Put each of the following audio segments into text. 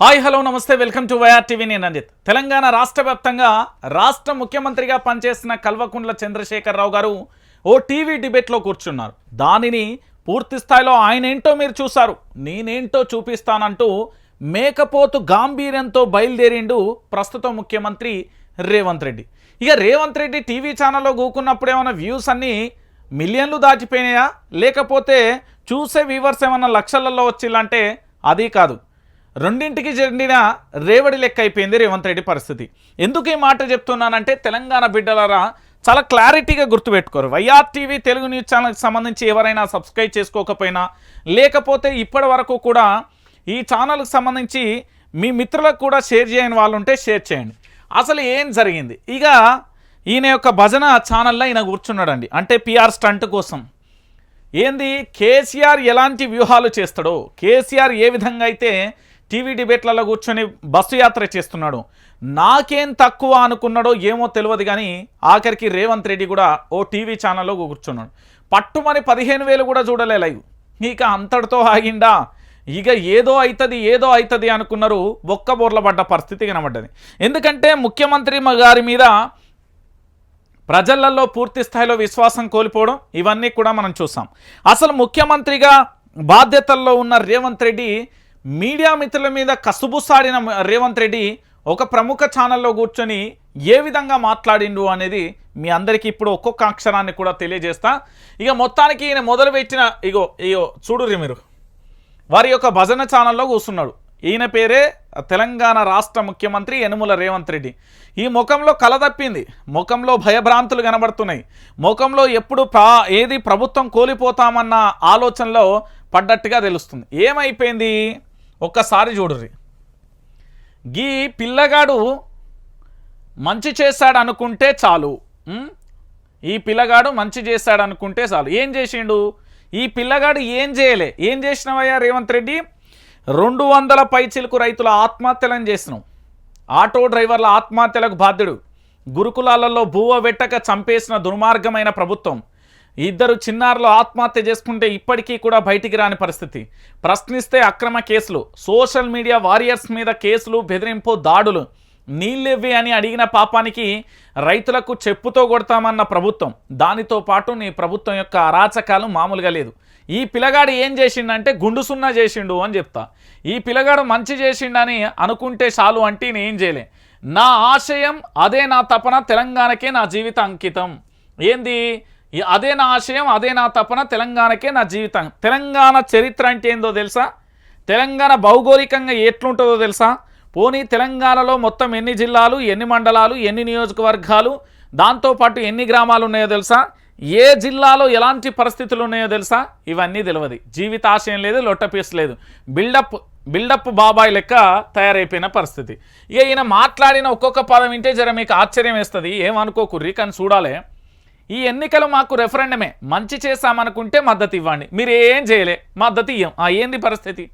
Hi hello నమస్తే welcome to YR TV. నేను రంజిత్ తెలంగాణ రాష్ట్ర వ్యాప్తంగా రాష్ట్ర ముఖ్యమంత్రిగా పనిచేసిన కల్వకుంట్ల చంద్రశేఖరరావు గారు ఓ టీవీ డిబేట్లో కూర్చున్నారు. దానిని పూర్తి స్థాయిలో ఆయన ఏంటో మీరు చూశారు. నేనేంటో చూపిస్తానంటూ మేకపోతు గాంభీర్యంతో బయలుదేరిండు ప్రస్తుత ముఖ్యమంత్రి రేవంత్ రెడ్డి. ఇక రేవంత్ రెడ్డి టీవీ ఛానల్లో కూకున్నప్పుడు ఏమైనా వ్యూస్ అన్నీ మిలియన్లు దాటిపోయినాయా? లేకపోతే చూసే వ్యూవర్స్ ఏమైనా లక్షలలో వచ్చిల్లంటే అది కాదు. రెండింటికి చెందిన రేవడి లెక్క అయిపోయింది రేవంత్ రెడ్డి పరిస్థితి. ఎందుకు ఈ మాట చెప్తున్నానంటే తెలంగాణ బిడ్డలరా చాలా క్లారిటీగా గుర్తుపెట్టుకోరు. వైఆర్ టీవీ తెలుగు న్యూస్ ఛానల్కి సంబంధించి ఎవరైనా సబ్స్క్రైబ్ చేసుకోకపోయినా లేకపోతే ఇప్పటి వరకు కూడా ఈ ఛానల్కి సంబంధించి మీ మిత్రులకు కూడా షేర్ చేయని వాళ్ళు ఉంటే షేర్ చేయండి. అసలు ఏం జరిగింది? ఇక ఈయన యొక్క భజన ఛానల్లో ఈయన కూర్చున్నాడండి. అంటే పిఆర్ స్టంట్ కోసం. ఏంది? కేసీఆర్ ఎలాంటి వ్యూహాలు చేస్తాడో? కేసీఆర్ ఏ విధంగా అయితే టీవీ డిబేట్లలో కూర్చొని బస్సు యాత్ర చేస్తున్నాడు. నాకేం తక్కువ అనుకున్నాడో ఏమో తెలియదు కానీ ఆఖరికి రేవంత్ రెడ్డి కూడా ఓ టీవీ ఛానల్లో కూర్చున్నాడు. పట్టుమని పదిహేను వేలు కూడా చూడలే లైవ్. ఇక అంతటితో ఆగిండా. ఇక ఏదో అవుతుంది ఏదో అవుతుంది అనుకున్నారు ఒక్క బోర్లబడ్డ పరిస్థితి కనబడ్డది. ఎందుకంటే ముఖ్యమంత్రి గారి మీద ప్రజలలో పూర్తి స్థాయిలో విశ్వాసం కోల్పోవడం ఇవన్నీ కూడా మనం చూసాం. అసలు ముఖ్యమంత్రిగా బాధ్యతల్లో ఉన్న రేవంత్ రెడ్డి మీడియా మిత్రుల మీద కసుబుసాడిన రేవంత్ రెడ్డి ఒక ప్రముఖ ఛానల్లో కూర్చొని ఏ విధంగా మాట్లాడిండు అనేది మీ అందరికీ ఇప్పుడు ఒక్కొక్క అక్షరాన్ని కూడా తెలియజేస్తా. ఇక మొత్తానికి ఈయన మొదలు పెట్టిన ఇగో ఇగో చూడుర్రి మీరు. వారి యొక్క భజన ఛానల్లో కూర్చున్నాడు. ఈయన పేరే తెలంగాణ రాష్ట్ర ముఖ్యమంత్రి యనుమల రేవంత్ రెడ్డి. ఈ ముఖంలో కల తప్పింది. ముఖంలో భయభ్రాంతులు కనబడుతున్నాయి. ముఖంలో ఎప్పుడు ప్రా ఏది ప్రభుత్వం కోల్పోతామన్న ఆలోచనలో పడ్డట్టుగా తెలుస్తుంది. ఏమైపోయింది? ఒక్కసారి చూడుర్రి. గీ పిల్లగాడు మంచి చేశాడు అనుకుంటే చాలు ఈ పిల్లగాడు మంచి చేశాడు అనుకుంటే చాలు. ఏం చేసిండు? ఈ పిల్లగాడు ఏం చేయలే? ఏం చేసినవయ్యా రేవంత్ రెడ్డి? రెండు వందల పైచిలకు రైతుల ఆత్మహత్యలను చేసినావు ఆటో డ్రైవర్ల ఆత్మహత్యలకు బాధ్యుడు. గురుకులాలలో భూవ వెట్టక చంపేసిన దుర్మార్గమైన ప్రభుత్వం. ఇద్దరు చిన్నారులు ఆత్మహత్య చేసుకుంటే ఇప్పటికీ కూడా బయటికి రాని పరిస్థితి. ప్రశ్నిస్తే అక్రమ కేసులు. సోషల్ మీడియా వారియర్స్ మీద కేసులు బెదిరింపు దాడులు. నీళ్ళెవ్వి అని అడిగిన పాపానికి రైతులకు చెప్పుతో కొడతామన్న ప్రభుత్వం. దానితో పాటు నీ ప్రభుత్వం యొక్క అరాచకాలు మామూలుగా లేదు. ఈ పిల్లగాడు ఏం చేసిండంటే గుండు సున్నా చేసిండు అని చెప్తా. ఈ పిల్లగాడు మంచి చేసిండని అనుకుంటే చాలు అంటే నేను ఏం చేయలే. నా ఆశయం అదే నా తపన తెలంగాణకే నా జీవిత అంకితం. ఏంది? అదే నా ఆశయం అదే నా తపన తెలంగాణకే నా జీవితం. తెలంగాణ చరిత్ర అంటే ఏందో తెలుసా? తెలంగాణ భౌగోళికంగా ఎట్లుంటుందో తెలుసా? పోనీ తెలంగాణలో మొత్తం ఎన్ని జిల్లాలు ఎన్ని మండలాలు ఎన్ని నియోజకవర్గాలు దాంతోపాటు ఎన్ని గ్రామాలు ఉన్నాయో తెలుసా? ఏ జిల్లాలో ఎలాంటి పరిస్థితులు ఉన్నాయో తెలుసా? ఇవన్నీ తెలియదు జీవితాశయం లేదు లొట్టపీస్ లేదు. బిల్డప్ బిల్డప్ బాబాయ్ లెక్క తయారైపోయిన పరిస్థితి. ఇక ఈయన మాట్లాడిన ఒక్కొక్క పదం వింటే జర మీకు ఆశ్చర్యం వేస్తుంది. ఏమనుకోకుర్రి కానీ చూడాలి. ఈ ఎన్నికలు మాకు రెఫరెండమే మంచి చేశామనుకుంటే మద్దతు ఇవ్వండి. మీరు ఏం చేయలే. మద్దతు ఇయ్యం. ఆ ఏంది పరిస్థితి?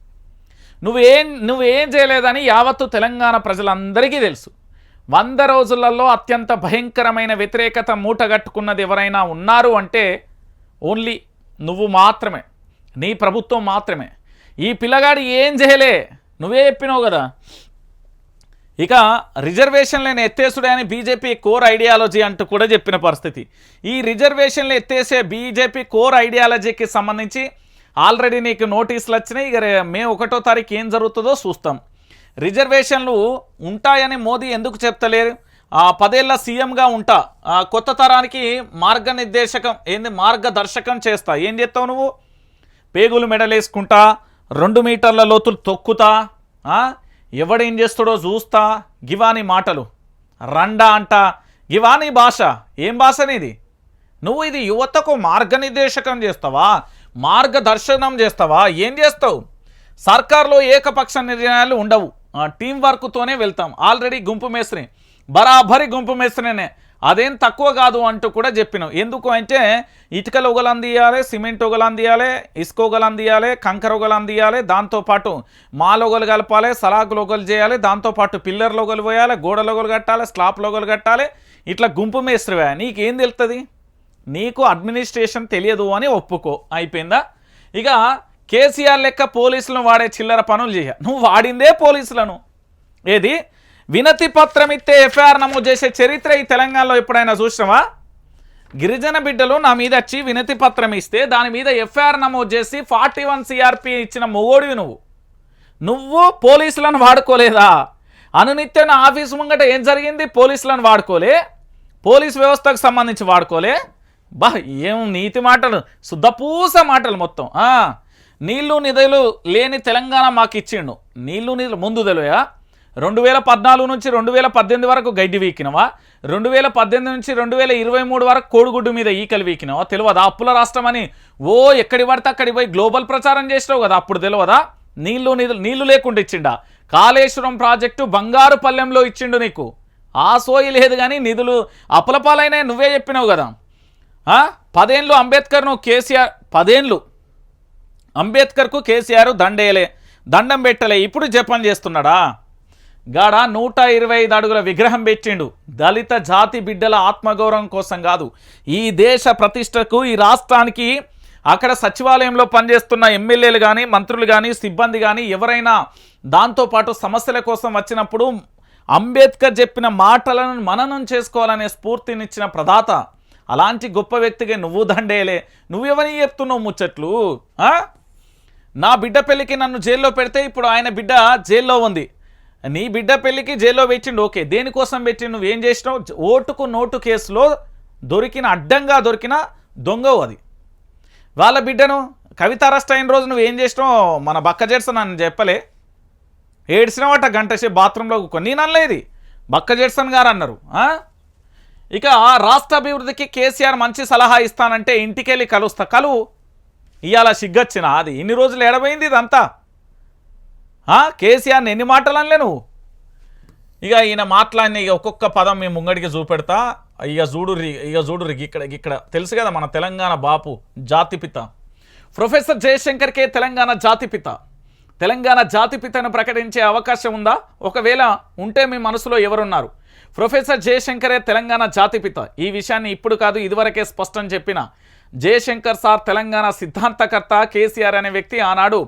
నువ్వేం నువ్వేం చేయలేదని యావత్తు తెలంగాణ ప్రజలందరికీ తెలుసు. వంద రోజులలో అత్యంత భయంకరమైన వ్యతిరేకత మూటగట్టుకున్నది ఎవరైనా ఉన్నారు అంటే ఓన్లీ నువ్వు మాత్రమే. నీ ప్రభుత్వం మాత్రమే. ఈ పిల్లగాడు ఏం చేయలే. నువ్వే చెప్పినావు కదా. ఇక రిజర్వేషన్లను ఎత్తేసుడే అని బీజేపీ కోర్ ఐడియాలజీ అంటూ కూడా చెప్పిన పరిస్థితి. ఈ రిజర్వేషన్లు ఎత్తేసే బీజేపీ కోర్ ఐడియాలజీకి సంబంధించి ఆల్రెడీ నీకు నోటీసులు వచ్చినాయి. ఇక మే ఒకటో తారీఖు ఏం జరుగుతుందో చూస్తాం. రిజర్వేషన్లు ఉంటాయని మోదీ ఎందుకు చెప్తలేరు? ఆ పదేళ్ళ సీఎంగా ఉంటా. కొత్త తరానికి మార్గనిర్దేశకం ఏంది మార్గదర్శకం చేస్తా. ఏం చేస్తావు నువ్వు? పేగులు మెడలేసుకుంటా రెండు మీటర్ల లోతులు తొక్కుతా ఎవడేం చేస్తాడో చూస్తా. గివాని మాటలు. రండా అంట. గివాని భాష. ఏం భాష నీది? నువ్వు ఇది యువతకు మార్గనిర్దేశకం చేస్తావా? మార్గదర్శనం చేస్తావా? ఏం చేస్తావు? సర్కార్లో ఏకపక్ష నిర్ణయాలు ఉండవు. టీం వర్క్తోనే వెళ్తాం. ఆల్రెడీ గుంపు మేస్త్రి. బరాబరి గుంపు మేస్త్రినే. అదేం తక్కువ కాదు అంటూ కూడా చెప్పినాం. ఎందుకు అంటే ఇటుకలు ఒకలందియాలి సిమెంట్ ఒకలందియాలి ఇసుక ఒకలందియాలి కంకర ఒకలందియాలి దాంతోపాటు మాలొగలు కలపాలి సలాకులు ఒకలు చేయాలి దాంతోపాటు పిల్లర్లు ఒకలు పోయాలి గోడలు ఒకలు కట్టాలి స్లాప్లు ఒకలు కట్టాలి ఇట్లా గుంపు మేస్త్రివే? నీకేం తెలుస్తుంది నీకు అడ్మినిస్ట్రేషన్ తెలియదు అని ఒప్పుకో. అయిపోయిందా? ఇక కేసీఆర్ లెక్క పోలీసులను వాడే చిల్లర పనులు చేయ. నువ్వు వాడిందే పోలీసులను. ఏది? వినతి పత్రం ఇస్తే ఎఫ్ఐఆర్ నమోదు చేసే చరిత్ర ఈ తెలంగాణలో ఎప్పుడైనా చూసినావా? గిరిజన బిడ్డలు నా మీద వచ్చి వినతి పత్రం ఇస్తే దాని మీద ఎఫ్ఐఆర్ నమోదు చేసి ఫార్టీ వన్ సిఆర్పి ఇచ్చిన మొగోడివి నువ్వు. నువ్వు పోలీసులను వాడుకోలేదా? అనునిత్యం నా ఆఫీసు ముంగట ఏం జరిగింది? పోలీసులను వాడుకోలే? పోలీస్ వ్యవస్థకు సంబంధించి వాడుకోలే? బా ఏం నీతి మాటలు శుద్ధపూస మాటలు మొత్తం నీళ్ళు నిధులు లేని తెలంగాణ మాకు ఇచ్చిండు నీళ్ళు నిధులు ముందు తెలివయా? రెండు వేల పద్నాలుగు నుంచి రెండు వేల పద్దెనిమిది వరకు గడ్డి వీకినవా? రెండు వేల పద్దెనిమిది నుంచి రెండు వేల ఇరవై మూడు వరకు కోడిగుడ్డు మీద ఈకలు వీకినవా? తెలియదా? అప్పుల రాష్ట్రం అని ఓ ఎక్కడి పడితే అక్కడికి పోయి గ్లోబల్ ప్రచారం చేసినావు కదా అప్పుడు తెలియదా? నీళ్ళు నిధులు నీళ్ళు లేకుండా ఇచ్చిండా? కాళేశ్వరం ప్రాజెక్టు బంగారు పల్లెంలో ఇచ్చిండు నీకు. ఆ సోయి లేదు కానీ నిధులు అప్పులపాలైనా నువ్వే చెప్పినావు కదా. పదేళ్ళు అంబేద్కర్ నువ్వు కేసీఆర్ పదేళ్ళు అంబేద్కర్కు కేసీఆర్ దండేయలే దండం పెట్టలే ఇప్పుడు జపం చేస్తున్నాడా? గాడ నూట ఇరవై ఐదు అడుగుల విగ్రహం పెట్టిండు. దళిత జాతి బిడ్డల ఆత్మగౌరవం కోసం కాదు. ఈ దేశ ప్రతిష్టకు ఈ రాష్ట్రానికి అక్కడ సచివాలయంలో పనిచేస్తున్న ఎమ్మెల్యేలు కానీ మంత్రులు కానీ సిబ్బంది కానీ ఎవరైనా దాంతోపాటు సమస్యల కోసం వచ్చినప్పుడు అంబేద్కర్ చెప్పిన మాటలను మననం చేసుకోవాలనే స్ఫూర్తినిచ్చిన ప్రదాత. అలాంటి గొప్ప వ్యక్తికి నువ్వు దండేలే. నువ్వెవని చెప్తున్నావు ముచ్చట్లు? నా బిడ్డ పెళ్ళికి నన్ను జైల్లో పెడితే ఇప్పుడు ఆయన బిడ్డ జైల్లో ఉంది. నీ బిడ్డ పెళ్ళికి జైల్లో పెట్టిండు ఓకే. దేనికోసం పెట్టి ఏం చేసినావు? ఓటుకు నోటు కేసులో దొరికిన అడ్డంగా దొరికిన దొంగవు అది. వాళ్ళ బిడ్డను కవిత అరెస్ట్ అయిన రోజు నువ్వు ఏం చేసినావు? మన బక్క జెడ్సన్ అని చెప్పలే. ఏడ్చినవాట గంట సేపు బాత్రూంలో కూర్చొని. నేను అనలేదు బక్క జెడ్సన్ గారు అన్నారు ఆ? ఇక రాష్ట్ర అభివృద్ధికి కేసీఆర్ మంచి సలహా ఇస్తానంటే ఇంటికెళ్ళి కలుస్తా. కలువు. ఇవాళ సిగ్గొచ్చిన అది ఇన్ని రోజులు ఎడబోయింది ఇదంతా. కేసీఆర్ని ఎన్ని మాటలు అనలే నువ్వు? ఇక ఈయన మాట్లాడిన ఇక ఒక్కొక్క పదం మేము ముంగడికి చూపెడతా. ఇక చూడు ఇక చూడు ఇక్కడ ఇక్కడ తెలుసు కదా మన తెలంగాణ బాపు జాతిపిత ప్రొఫెసర్ జయశంకర్కే తెలంగాణ జాతిపిత తెలంగాణ జాతిపితను ప్రకటించే అవకాశం ఉందా? ఒకవేళ ఉంటే మీ మనసులో ఎవరున్నారు? ప్రొఫెసర్ జయశంకరే తెలంగాణ జాతిపిత ఈ విషయాన్ని ఇప్పుడు కాదు ఇదివరకే స్పష్టం చెప్పిన జయశంకర్ సార్ తెలంగాణ సిద్ధాంతకర్త కేసీఆర్ అనే వ్యక్తి ఆనాడు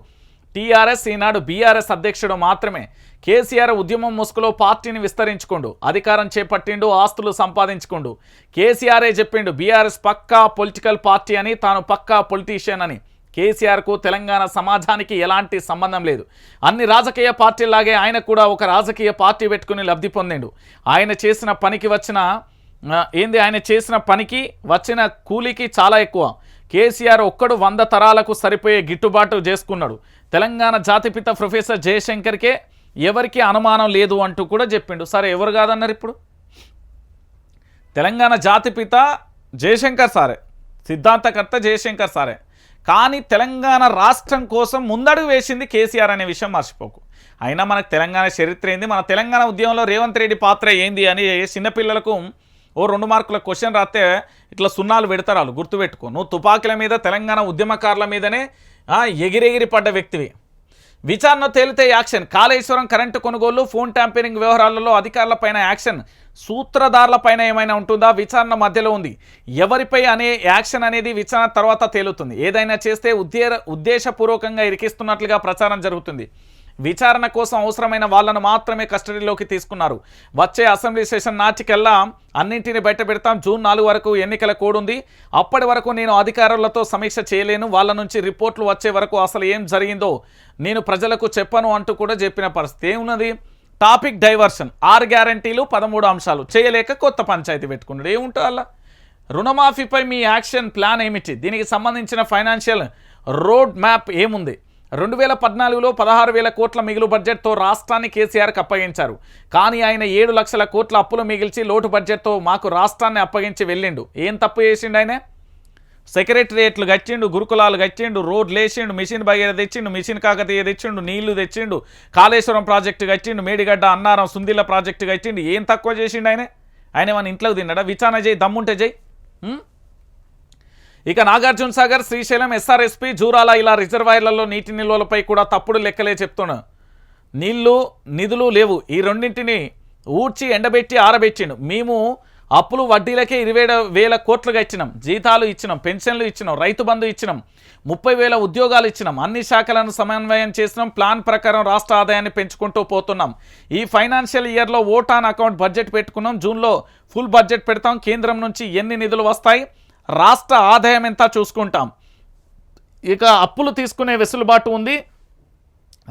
టీఆర్ఎస్ ఈనాడు బీఆర్ఎస్ అధ్యక్షుడు మాత్రమే. కేసీఆర్ ఉద్యమం ముసుగులో పార్టీని విస్తరించుకోండు అధికారం చేపట్టిండు ఆస్తులు సంపాదించుకోండు. కేసీఆరే చెప్పిండు బీఆర్ఎస్ పక్కా పొలిటికల్ పార్టీ అని తాను పక్కా పొలిటీషియన్ అని. కేసీఆర్కు తెలంగాణ సమాజానికి ఎలాంటి సంబంధం లేదు. అన్ని రాజకీయ పార్టీలాగే ఆయన కూడా ఒక రాజకీయ పార్టీ పెట్టుకుని లబ్ధి పొందిండు. ఆయన చేసిన పనికి వచ్చిన ఏంది ఆయన చేసిన పనికి వచ్చిన కూలీకి చాలా ఎక్కువ. కేసీఆర్ ఒక్కడు వంద తరాలకు సరిపోయే గిట్టుబాటు చేసుకున్నాడు. తెలంగాణ జాతిపిత ప్రొఫెసర్ జయశంకర్కే ఎవరికి అనుమానం లేదు అంటూ కూడా చెప్పిండు. సరే ఎవరు కాదన్నారు ఇప్పుడు? తెలంగాణ జాతిపిత జయశంకర్ సారే సిద్ధాంతకర్త జయశంకర్ సారే. కానీ తెలంగాణ రాష్ట్రం కోసం ముందడుగు వేసింది కేసీఆర్ అనే విషయం మర్చిపోకు. అయినా మనకు తెలంగాణ చరిత్ర ఏంది? మన తెలంగాణ ఉద్యమంలో రేవంత్ రెడ్డి పాత్ర ఏంది అని చిన్నపిల్లలకు ఓ రెండు మార్కుల క్వశ్చన్ రాస్తే ఇట్లా సున్నాలు పెడతారు వాళ్ళు గుర్తుపెట్టుకో. నువ్వు తుపాకుల మీద తెలంగాణ ఉద్యమకారుల మీదనే ఎగిరెగిరి పడ్డ వ్యక్తివి. విచారణ తేలితే యాక్షన్. కాళేశ్వరం కరెంటు కొనుగోలు ఫోన్ ట్యాంపరింగ్ వ్యవహారాలలో అధికారులపైన యాక్షన్. సూత్రధారులపైన ఏమైనా ఉంటుందా? విచారణ మధ్యలో ఉంది. ఎవరిపై అనే యాక్షన్ అనేది విచారణ తర్వాత తేలుతుంది. ఏదైనా చేస్తే ఉద్దే ఉద్దేశపూర్వకంగా ఇరికిస్తున్నట్లుగా ప్రచారం జరుగుతుంది. విచారణ కోసం అవసరమైన వాళ్ళను మాత్రమే కస్టడీలోకి తీసుకున్నారు. వచ్చే అసెంబ్లీ సెషన్ నాటికెల్లా అన్నింటిని బయట పెడతాం జూన్ నాలుగు వరకు ఎన్నికల కోడ్ ఉంది అప్పటి వరకు నేను అధికారులతో సమీక్ష చేయలేను. వాళ్ళ నుంచి రిపోర్ట్లు వచ్చే వరకు అసలు ఏం జరిగిందో నేను ప్రజలకు చెప్పను అంటూ కూడా చెప్పిన పరిస్థితి ఏమున్నది? Topic diversion. ఆరు గ్యారంటీలు పదమూడు అంశాలు. చేయలేక కొత్త పంచాయతీ పెట్టుకున్నాడు. ఏముంటుంది అలా? రుణమాఫీపై మీ యాక్షన్ ప్లాన్ ఏమిటి? దీనికి సంబంధించిన ఫైనాన్షియల్ రోడ్ మ్యాప్ ఏముంది? రెండు వేల పద్నాలుగులో పదహారు వేల కోట్ల మిగులు బడ్జెట్తో రాష్ట్రాన్ని కేసీఆర్కి అప్పగించారు. కానీ ఆయన ఏడు లక్షల కోట్ల అప్పులు మిగిల్చి లోటు బడ్జెట్తో మాకు రాష్ట్రాన్ని అప్పగించి వెళ్ళిండు. ఏం తప్పు చేసిండు ఆయన? సెక్రటరియేట్లు గచ్చిండు గురుకులాలు గచ్చిండు రోడ్లు వేసిండు మిషన్ బగేర తెచ్చిండు మిషన్ కాకతీయ తెచ్చిండు నీళ్ళు తెచ్చిండు కాళేశ్వరం ప్రాజెక్టు గచ్చిండు మేడిగడ్డ అన్నారం సుందిల్ల ప్రాజెక్టు గచ్చిండు. ఏం తక్కువ చేసిండు ఆయన? ఆయన మన ఇంట్లోకి తిన్నాడా? విచారణ చేయి దమ్ముంటే చేయి. ఇక నాగార్జున సాగర్ శ్రీశైలం ఎస్ఆర్ఎస్పి జూరాల ఇలా రిజర్వాయర్లలో నీటి నిల్వలపై కూడా తప్పుడు లెక్కలే చెప్తున్నా. నీళ్ళు నిధులు లేవు. ఈ రెండింటిని ఊడ్చి ఎండబెట్టి ఆరబెట్టిండు. మేము అప్పులు వడ్డీలకే ఇరవై వేల కోట్లుగా ఇచ్చినాం. జీతాలు ఇచ్చినాం పెన్షన్లు ఇచ్చినాం రైతు బంధు ఇచ్చినాం ముప్పై వేల ఉద్యోగాలు ఇచ్చినాం అన్ని శాఖలను సమన్వయం చేసినాం ప్లాన్ ప్రకారం రాష్ట్ర ఆదాయాన్ని పెంచుకుంటూ పోతున్నాం. ఈ ఫైనాన్షియల్ ఇయర్లో ఓటాన్ అకౌంట్ బడ్జెట్ పెట్టుకున్నాం. జూన్లో ఫుల్ బడ్జెట్ పెడతాం. కేంద్రం నుంచి ఎన్ని నిధులు వస్తాయి? రాష్ట్ర ఆదాయం ఎంత చూసుకుంటాం. ఇక అప్పులు తీసుకునే వెసులుబాటు ఉంది.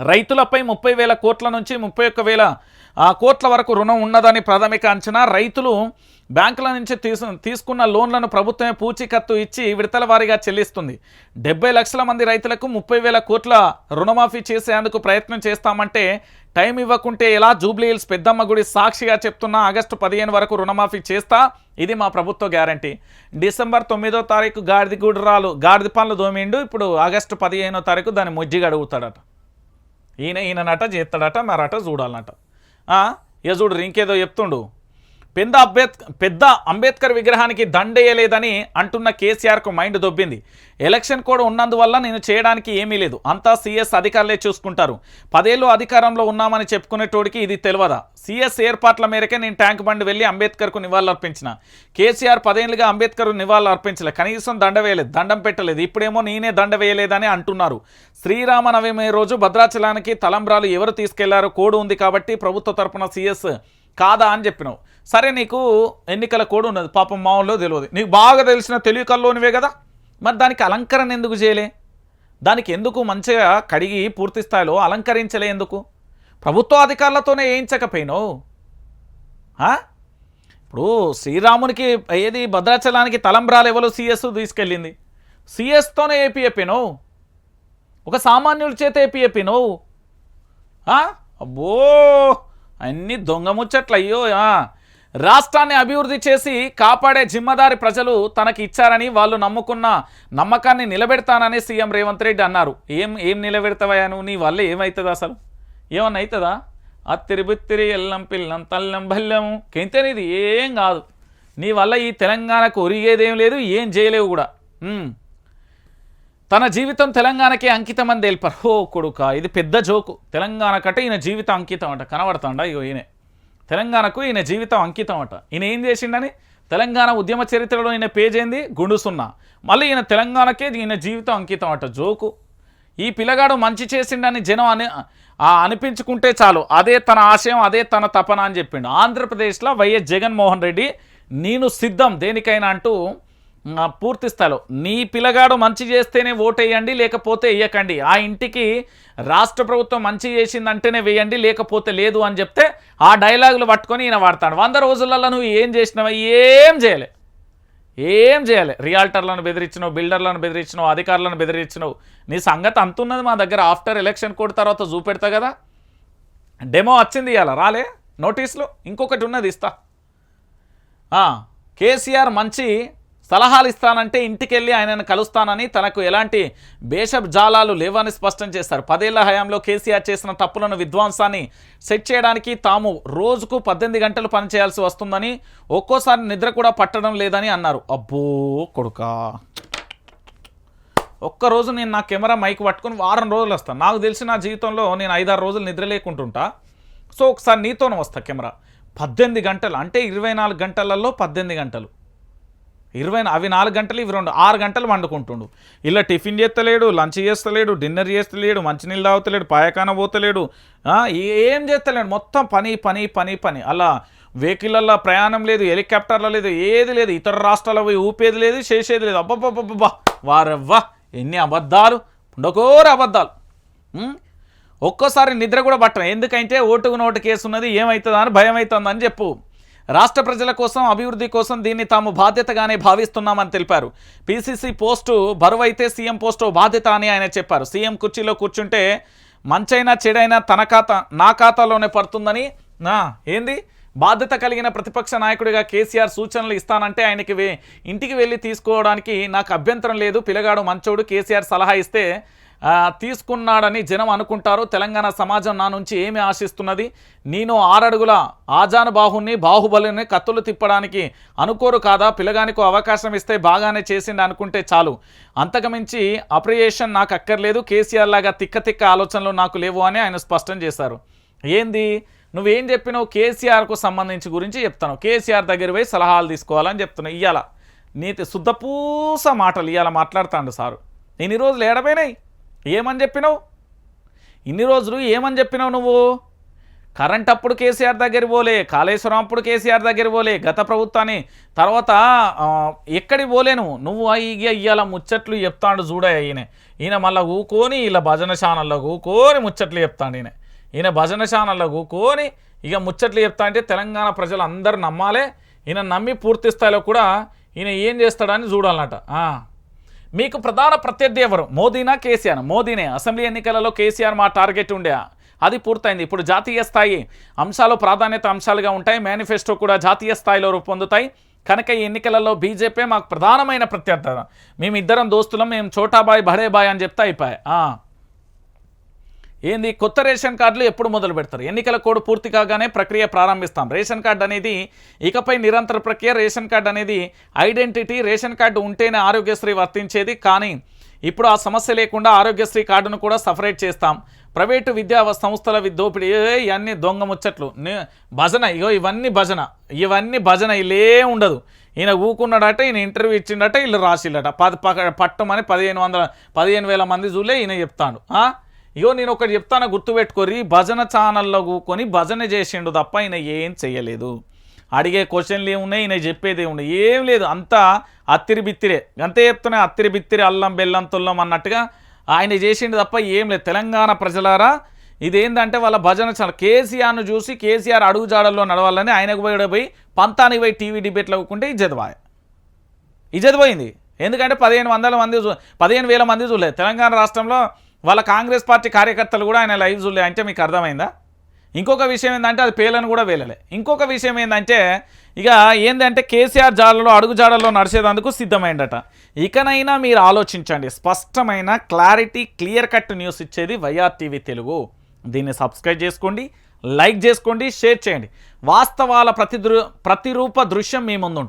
రైతులపై ముప్పై వేల కోట్ల నుంచి ముప్పై ఒక్క వేల కోట్ల వరకు రుణం ఉన్నదని ప్రాథమిక అంచనా. రైతులు బ్యాంకుల నుంచి తీసు తీసుకున్న లోన్లను ప్రభుత్వమే పూచీకత్తు ఇచ్చి విడతల వారీగా చెల్లిస్తుంది. డెబ్బై లక్షల మంది రైతులకు ముప్పై వేల కోట్ల రుణమాఫీ చేసేందుకు ప్రయత్నం చేస్తామంటే టైం ఇవ్వకుంటే ఎలా? జూబ్లీ హిల్స్ పెద్దమ్మ గుడి సాక్షిగా చెప్తున్నా ఆగస్టు పదిహేను వరకు రుణమాఫీ చేస్తా. ఇది మా ప్రభుత్వ గ్యారంటీ. డిసెంబర్ తొమ్మిదో తారీఖు గాడిది గుడ్రాలు గాడిది పనులు దోమిండు. ఇప్పుడు ఆగస్టు పదిహేనో తారీఖు దాన్ని మొజ్జిగా అడుగుతాడట. ఈయన ఈయననట చేస్తాడట మరట చూడాలన్నట ఇక చూడు ఇంకేదో చెప్తుండు. పెద్ద అంబేద్ పెద్ద అంబేద్కర్ విగ్రహానికి దండేయలేదని అంటున్న కేసీఆర్కు మైండ్ దొబ్బింది. ఎలక్షన్ కోడ్ ఉన్నందువల్ల నేను చేయడానికి ఏమీ లేదు. అంతా సీఎస్ అధికారులే చూసుకుంటారు. పదేళ్ళు అధికారంలో ఉన్నామని చెప్పుకునేటోడికి ఇది తెలియదా సీఎస్ ఏర్పాట్ల మేరకే నేను ట్యాంక్ బండ్ వెళ్ళి అంబేద్కర్కు నివాళులర్పించిన. కేసీఆర్ పదేళ్ళుగా అంబేద్కర్ నివాళులు అర్పించలే కనీసం దండ వేయలేదు. దండం పెట్టలేదు. ఇప్పుడేమో నేనే దండ వేయలేదని అంటున్నారు. శ్రీరామనవమి రోజు భద్రాచలానికి తలంబ్రాలు ఎవరు తీసుకెళ్ళారో కోడ్ ఉంది కాబట్టి ప్రభుత్వ తరపున సీఎస్ కాదా అని చెప్పినావు. సరే నీకు ఎన్నికల కోడ్ ఉన్నది పాపం మామూలులో తెలియదు నీకు బాగా తెలిసిన తెలివికల్లోనివే కదా? మరి దానికి అలంకరణ ఎందుకు చేయలే? దానికి ఎందుకు మంచిగా కడిగి పూర్తి స్థాయిలో అలంకరించలే ఎందుకు? ప్రభుత్వ అధికారులతోనే వేయించకపోయినావు. ఆ? ఇప్పుడు శ్రీరామునికి ఏది భద్రాచలానికి తలంబ్రాలు ఎవరో సీఎస్ తీసుకెళ్ళింది. సీఎస్తోనే ఏపీ చెప్పినావు. ఒక సామాన్యుడి చేత ఏపీ చెప్పినావు. అబ్బో! అన్ని దొంగ ముచ్చట్లు అయ్యో రాష్ట్రాన్ని అభివృద్ధి చేసి కాపాడే జిమ్మదారి ప్రజలు తనకి ఇచ్చారని వాళ్ళు నమ్ముకున్న నమ్మకాన్ని నిలబెడతానని సీఎం రేవంత్ రెడ్డి అన్నారు. ఏం ఏం నిలబెడతావా నువ్వు? నీ వల్ల ఏమవుతుంది అసలు? ఏమన్నా అవుతుందా అత్తిరి బుత్తిరి ఎల్లం పిల్లం తల్లం బల్లెము. కెంతేనిది? ఏం కాదు. నీ వల్ల ఈ తెలంగాణకు ఒరిగేదేం లేదు ఏం చేయలేవు కూడా. తన జీవితం తెలంగాణకే అంకితం అని తెలిపారు. ఓ కొడుక ఇది పెద్ద జోకు. తెలంగాణ కట్ట ఈయన జీవితం అంకితం అంట. కనబడతాండ? ఇగో ఈయన. తెలంగాణకు ఈయన జీవితం అంకితం అంట. ఈయన ఏం చేసిండని? తెలంగాణ ఉద్యమ చరిత్రలో ఈయన పేజ్ ఏంది? గుండు సున్నా మళ్ళీ ఈయన తెలంగాణకే ఈయన జీవితం అంకితం అంట. జోకు. ఈ పిల్లగాడు మంచి చేసిండని జనం అని అనిపించుకుంటే చాలు. అదే తన ఆశయం అదే తన తపన అని చెప్పిండు. ఆంధ్రప్రదేశ్లో వైఎస్ జగన్మోహన్ రెడ్డి నేను సిద్ధం దేనికైనా అంటూ పూర్తి స్థాయిలో. నీ పిల్లగాడు మంచి చేస్తేనే ఓటేయండి లేకపోతే వేయకండి ఆ ఇంటికి రాష్ట్ర ప్రభుత్వం మంచి చేసిందంటేనే వేయండి లేకపోతే లేదు అని చెప్తే ఆ డైలాగులు పట్టుకొని ఈయన వాడతాడు. వంద రోజులలో నువ్వు ఏం చేసినావా ఏం చేయలే. ఏం చేయాలి. రియాల్టర్లను బెదిరించినావు బిల్డర్లను బెదిరించినావు అధికారులను బెదిరించినావు. నీ సంగతి అంతున్నది మా దగ్గర. ఆఫ్టర్ ఎలక్షన్ కోడ్ తర్వాత చూపెడతా కదా. డెమో వచ్చింది ఇవాళ రాలే. నోటీసులు ఇంకొకటి ఉన్నది ఇస్తా. కేసీఆర్ మంచి సలహాలు ఇస్తానంటే ఇంటికెళ్ళి ఆయనను కలుస్తానని తనకు ఎలాంటి బేషబ్ జాలాలు లేవని స్పష్టం చేశారు. పదేళ్ళ హయాంలో కేసీఆర్ చేసిన తప్పులను విధ్వంసాన్ని సెట్ చేయడానికి తాము రోజుకు పద్దెనిమిది గంటలు పనిచేయాల్సి వస్తుందని ఒక్కోసారి నిద్ర కూడా పట్టడం లేదని అన్నారు. అబ్బో కొడుకా. ఒక్కరోజు నేను నా కెమెరా మైక్ పట్టుకొని వారం రోజులు వస్తాను నాకు తెలిసి నా జీవితంలో నేను ఐదారు రోజులు నిద్ర లేకుంటుంటా. సో ఒకసారి నీతోనే వస్తా కెమెరా. పద్దెనిమిది గంటలు అంటే ఇరవై నాలుగు గంటలలో పద్దెనిమిది గంటలు. ఇరవై అవి నాలుగు గంటలు ఇవి రెండు ఆరు గంటలు వండుకుంటుండు. ఇలా టిఫిన్ చేస్తలేడు లంచ్ చేస్తలేడు డిన్నర్ చేస్తలేడు మంచినీళ్ళు తాగుతలేడు పాయకాన పోతలేడు ఏం చేస్తలేడు. మొత్తం పని పని పని పని. అలా వెహికల్లో ప్రయాణం లేదు హెలికాప్టర్లో లేదు ఏది లేదు. ఇతర రాష్ట్రాల పోయి ఊపేది లేదు చేసేది లేదు. అబ్బబ్బబ్బబ్బా వారవ్వా ఎన్ని అబద్ధాలు. ఉండకోరు అబద్ధాలు. ఒక్కోసారి నిద్ర కూడా పట్టం ఎందుకంటే ఓటుకు నోటు కేసు ఉన్నది ఏమవుతుందా అని భయం అవుతుందని చెప్పు. రాష్ట్ర ప్రజల కోసం అభివృద్ధి కోసం దీన్ని తాము బాధ్యతగానే భావిస్తున్నామని తెలిపారు. పీసీసీ పోస్టు బరువైతే సీఎం పోస్టు బాధ్యత అని ఆయన చెప్పారు. సీఎం కుర్చీలో కూర్చుంటే మంచైనా చెడైనా తన ఖాతా నా ఖాతాలోనే పడుతుందని నా ఏంది? బాధ్యత కలిగిన ప్రతిపక్ష నాయకుడిగా కేసీఆర్ సూచనలు ఇస్తానంటే ఆయనకి ఇంటికి వెళ్ళి తీసుకోవడానికి నాకు అభ్యంతరం లేదు. పిల్లగాడు మంచోడు. కేసీఆర్ సలహా ఇస్తే తీసుకున్నాడని జనం అనుకుంటారు. తెలంగాణ సమాజం నా నుంచి ఏమి ఆశిస్తున్నది? నేను ఆరడుగుల ఆజానుబాహుని బాహుబలిని కత్తులు తిప్పడానికి అనుకోరు కాదా? పిల్లగానికి అవకాశం ఇస్తే బాగానే చేసింది అనుకుంటే చాలు. అంతకుమించి అప్రియేషన్ నాకు అక్కర్లేదు. కేసీఆర్ లాగా తిక్క తిక్క ఆలోచనలు నాకు లేవు అని ఆయన స్పష్టం చేశారు. ఏంది? నువ్వేం చెప్పినావు? కేసీఆర్కు సంబంధించి గురించి చెప్తాను కేసీఆర్ దగ్గర పోయి సలహాలు తీసుకోవాలని చెప్తున్నావు. ఇవాళ నీతి శుద్ధపూస మాటలు ఇవాళ మాట్లాడుతాండు సారు. నేను రోజులు ఏడపోయినాయి ఏమని చెప్పినావు? ఇన్ని రోజులు ఏమని చెప్పినావు నువ్వు? కరెంట్ అప్పుడు కేసీఆర్ దగ్గర పోలే కాళేశ్వరం అప్పుడు కేసీఆర్ దగ్గర పోలే గత ప్రభుత్వాన్ని. తర్వాత ఎక్కడికి పోలేను నువ్వు? ఇక ఇవాళ ముచ్చట్లు చెప్తాడు చూడ ఈయన. ఈయన మళ్ళీ ఊకొని ఇలా భజన ఛానల్లో ఊకొని ముచ్చట్లు చెప్తాడు ఈయన. ఈయన భజన ఛానల్లో ఊకొని ఇక ముచ్చట్లు చెప్తా అంటే తెలంగాణ ప్రజలు అందరూ నమ్మాలే. ఈయన నమ్మి పూర్తి స్థాయిలో కూడా ఈయన ఏం చేస్తాడని చూడాలన్నట మీకు ప్రధాన ప్రత్యర్థి ఎవరు? మోదీనా కేసీఆర్ మోదీనే అసెంబ్లీ ఎన్నికలలో కేసీఆర్ మా టార్గెట్ ఉండే. అది పూర్తయింది. ఇప్పుడు జాతీయ స్థాయి అంశాలు ప్రాధాన్యత అంశాలుగా ఉంటాయి. మేనిఫెస్టో కూడా జాతీయ స్థాయిలో రూపొందుతాయి. కనుక ఈ ఎన్నికలలో బీజేపీ మాకు ప్రధానమైన ప్రత్యర్థి. మేమిద్దరం దోస్తులం. మేము చోటాబాయ్ బడేబాయ్ అని చెప్తే అయిపోయాయి. ఏంది? కొత్త రేషన్ కార్డులు ఎప్పుడు మొదలు పెడతారు? ఎన్నికల కోడ్ పూర్తి కాగానే ప్రక్రియ ప్రారంభిస్తాం. రేషన్ కార్డు అనేది ఇకపై నిరంతర ప్రక్రియ. రేషన్ కార్డు అనేది ఐడెంటిటీ. రేషన్ కార్డు ఉంటేనే ఆరోగ్యశ్రీ వర్తించేది. కానీ ఇప్పుడు ఆ సమస్య లేకుండా ఆరోగ్యశ్రీ కార్డును కూడా సపరేట్ చేస్తాం. ప్రైవేటు విద్యా సంస్థల వి- దోపిడీ. ఇవన్నీ దొంగ ముచ్చట్లు. భజన. ఇగో ఇవన్నీ భజన. ఇవన్నీ భజన. ఇల్లే ఉండదు. ఈయన ఊకున్నాడట ఈయన ఇంటర్వ్యూ ఇచ్చిండట వీళ్ళు రాసిల్లట. పది పక పట్టమని పదిహేను వందల పదిహేను వేల మంది చూలే ఈయన చెప్తాడు. ఇగో నేను ఒకటి చెప్తాను గుర్తుపెట్టుకోరి భజన ఛానల్లో కూకొని భజన చేసిండు తప్ప ఈయన ఏం చేయలేదు అడిగే క్వశ్చన్లు ఏమున్నాయి ఈయన చెప్పేది ఏమున్నాయి? ఏం లేదు అంతా అత్తిరి బిత్తిరే. అంతే చెప్తున్నా అత్తిరి బిత్తిరి అల్లం బెల్లం తుల్లం అన్నట్టుగా ఆయన చేసిండు తప్ప ఏం లేదు. తెలంగాణ ప్రజలారా ఇదేంటంటే వాళ్ళ భజన ఛానల్. కేసీఆర్ను చూసి కేసీఆర్ అడుగుజాడల్లో నడవాలని ఆయనకు పోయి పోయి పంతానికి పోయి టీవీ డిబేట్లు అవ్వకుంటే ఇజ్జతబాయ్ ఇజ్జత్ పోయింది. ఎందుకంటే పదిహేను వందల మంది చూ- పదిహేను వేల మంది చూడలేదు. తెలంగాణ రాష్ట్రంలో వాళ్ళ కాంగ్రెస్ పార్టీ కార్యకర్తలు కూడా ఆయన లైవ్ చూడలే. అంటే మీకు అర్థమైందా? ఇంకొక విషయం ఏంటంటే అది పేలను కూడా వేలలే ఇంకొక విషయం ఏంటంటే ఇక ఏంటంటే కేసీఆర్ జాడలో అడుగు జాడల్లో నడిచేదందుకు సిద్ధమైందట. ఇకనైనా మీరు ఆలోచించండి. స్పష్టమైన క్లారిటీ క్లియర్ కట్ న్యూస్ ఇచ్చేది వైఆర్ టీవీ తెలుగు. దీన్ని సబ్స్క్రైబ్ చేసుకోండి లైక్ చేసుకోండి షేర్ చేయండి. వాస్తవాల ప్రతి ప్రతిరూప దృశ్యం మీ ముందు ఉంటుంది